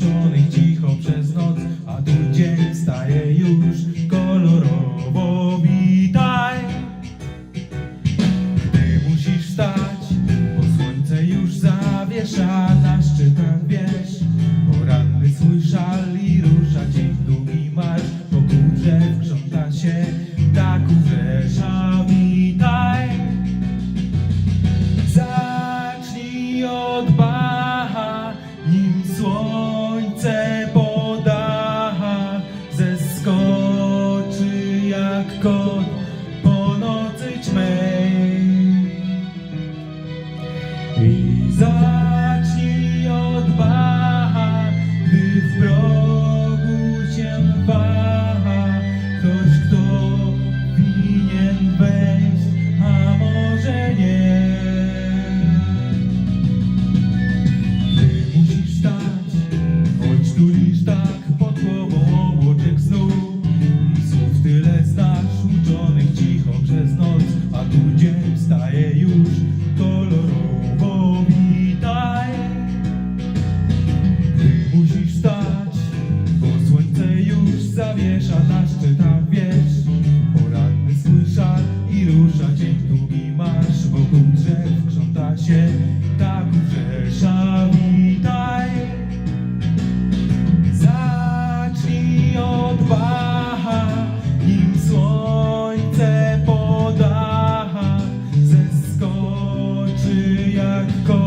zmęczonych cicho przez noc, a tu dzień staje już kolorowo. Witaj! Ty musisz wstać, bo słońce już zawiesza na szczytach wież. Poranny swój szal i rusza dzień długi marsz, po górze wgrząta się jak zawiesza na szczytach wież Poranny swój szar i rusza dzień tu i marsz Wokół drzew krząta się tak rzesza Witaj. Zacznij od bacha Nim słońce podacha. Zeskoczy jak kobieta